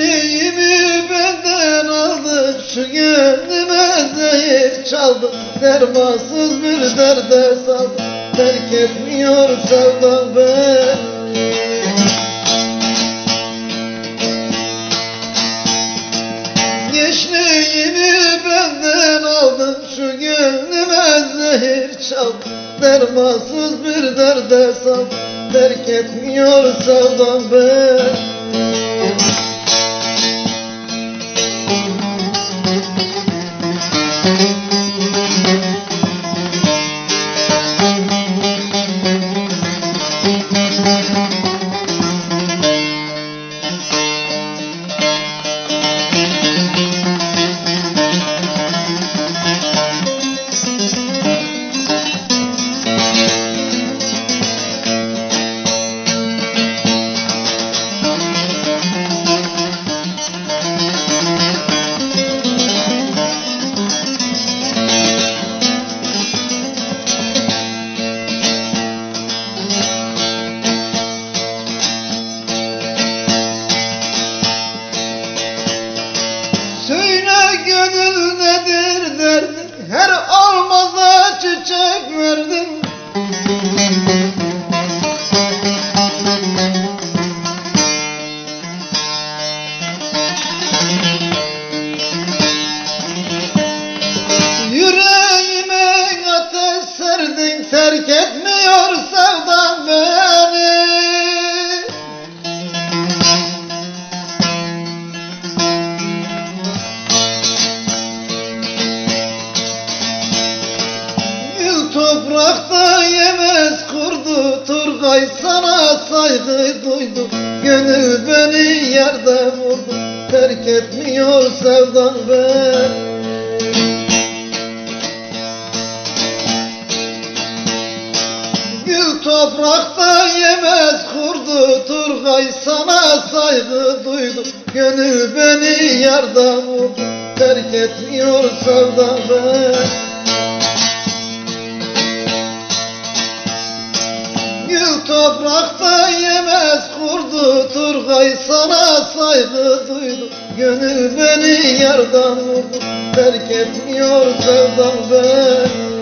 Gençliğimi benden aldın Şu gönlüme zehir çaldın. Dermansız bir derde saldın Terk etmiyor sevdan beni. Gençliğimi benden aldın Şu gönlüme zehir çaldın. Dermansız bir derde saldın Terk etmiyor sevdan beni Söyle gönül nedir derdin Her almaza çiçek verdin Yüreğime ateş serdin Terk etmiyor sevdan beni Turgay sana saygı duydu Gönül beni yerde vurdu. Terk etmiyor sevdan beni Gül toprakta yemez kurdu Turgay sana saygı duydu Gönül beni yarda vurdu Terk etmiyor sevdan beni toprakta yemez kurdu Turgay sana saygı duydu. Gönül beni yardan vurdu Terk etmiyor sevdan beni